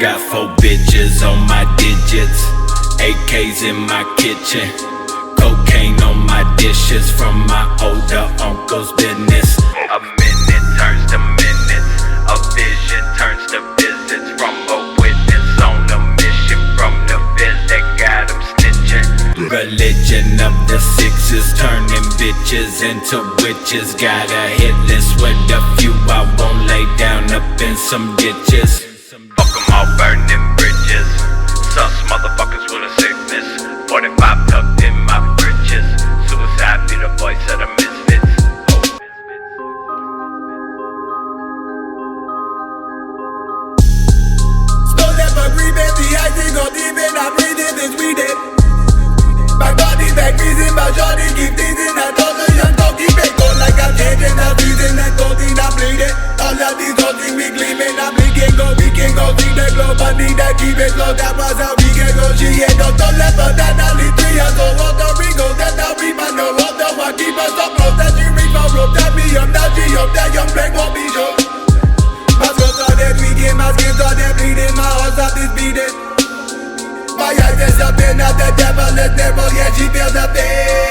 got four bitches on my digits. AKs in my kitchen. Cocaine on my dishes from my older uncle's business. A minute turns to minutes. A vision turns to visits from a witness on a mission from the biz that got him snitching. Religion of the sixes, turning bitches into witches. Got a hit list with a few I won't lay down up in some ditches. Burning bridges. Sus motherfuckers with a sickness. 45 tucked in my britches. Suicide be the voice of the misfits. Stole that for green, baby, I think on deep and can go. She ain't no don't let but that only three years old. What the Rico, that we man, no, the one keep us up. That you my rope, that me up, that G up, that young break won't be sure. My scars are dead, tweaking, my skin's are dead, bleeding, my heart's up is beating. My eyes is up in at the devil is devil, yeah, she feels the pain.